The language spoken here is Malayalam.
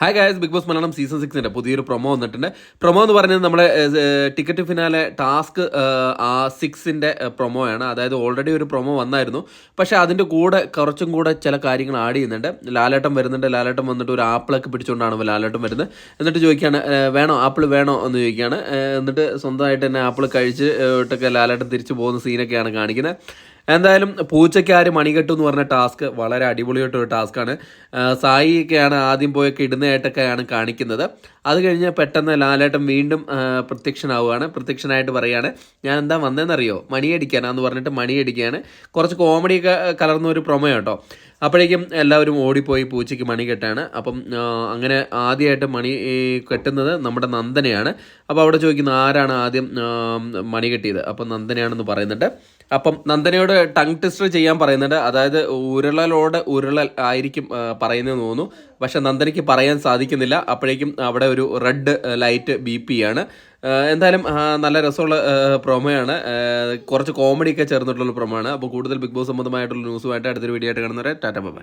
Hi guys big boss Malayalam season സിക്സിന്റെ പുതിയൊരു പ്രൊമോ വന്നിട്ടുണ്ട്. പ്രൊമോ എന്ന് പറയുന്നത് നമ്മുടെ ടിക്കറ്റ് ഫിനാലെ ടാസ്ക് ആ സിക്സിന്റെ പ്രൊമോ ആണ്. അതായത് ഓൾറെഡി ഒരു പ്രൊമോ വന്നായിരുന്നു. പക്ഷേ അതിന്റെ കൂടെ കുറച്ചും കൂടെ ചില കാര്യങ്ങൾ ആഡ് ചെയ്യുന്നുണ്ട്. ലാലേട്ടം വരുന്നുണ്ട്. ലാലേട്ടം വന്നിട്ട് ഒരു ആപ്പിളൊക്കെ പിടിച്ചുകൊണ്ടാണ് ലാലേട്ടം വരുന്നത്. എന്നിട്ട് ചോദിക്കുകയാണ് വേണോ? ആപ്പിൾ വേണോ? എന്ന് ചോദിക്കുകയാണ്. എന്നിട്ട് സ്വന്തമായിട്ട് തന്നെ ആപ്പിൾ കഴിച്ച് ഇട്ടൊക്കെ ലാലേട്ടം തിരിച്ചു പോകുന്ന സീനൊക്കെയാണ് കാണിക്കുന്നത്. എന്തായാലും പൂച്ചയ്ക്കാര് മണികെട്ടു എന്ന് പറഞ്ഞ ടാസ്ക് വളരെ അടിപൊളിയായിട്ടൊരു ടാസ്ക്കാണ്. സായിയൊക്കെയാണ് ആദ്യം പോയൊക്കെ ഇടുന്നതായിട്ടൊക്കെയാണ് കാണിക്കുന്നത്. അത് കഴിഞ്ഞ് പെട്ടെന്ന് ലാലേട്ടൻ വീണ്ടും പ്രത്യക്ഷനാവുകയാണ്. പ്രത്യക്ഷനായിട്ട് പറയുകയാണ് ഞാൻ എന്താ വന്നതെന്നറിയോ മണിയടിക്കാനാന്ന് പറഞ്ഞിട്ട് മണിയടിക്കുകയാണ്. കുറച്ച് കോമഡിയൊക്കെ കലർന്ന ഒരു പ്രൊമോ കേട്ടോ അപ്പോഴേക്കും എല്ലാവരും ഓടിപ്പോയി പൂച്ചയ്ക്ക് മണി കെട്ടാണ് അപ്പം അങ്ങനെ ആദ്യമായിട്ട് മണി കെട്ടുന്നത് നമ്മുടെ നന്ദനയാണ്. അപ്പോൾ അവിടെ ചോദിക്കുന്നു ആരാണ് ആദ്യം മണി കെട്ടിയത് അപ്പം നന്ദനയാണെന്ന് പറയുന്നുണ്ട്. അപ്പം നന്ദനയോട് ടങ് ടെസ്റ്റ് ചെയ്യാൻ പറയുന്നുണ്ട്. അതായത് ഉരുളലോട് ഉരുളൽ ആയിരിക്കും പറയുന്നത് പറയുന്നതെന്ന് തോന്നുന്നു. പക്ഷെ നന്ദനയ്ക്ക് പറയാൻ സാധിക്കുന്നില്ല. അപ്പോഴേക്കും അവിടെ ഒരു റെഡ് ലൈറ്റ് ബി പി ആണ് എന്തായാലും നല്ല രസമുള്ള പ്രൊമോയാണ്. കുറച്ച് കോമഡിയൊക്കെ ചേർന്നിട്ടുള്ള പ്രൊമോ ആണ് അപ്പോൾ കൂടുതൽ ബിഗ് ബോസ് സംബന്ധമായിട്ടുള്ള ന്യൂസുമായിട്ട് അടുത്തൊരു വീഡിയോ ആയിട്ട് കാണുന്നവരെ ടാറ്റ ബൈ.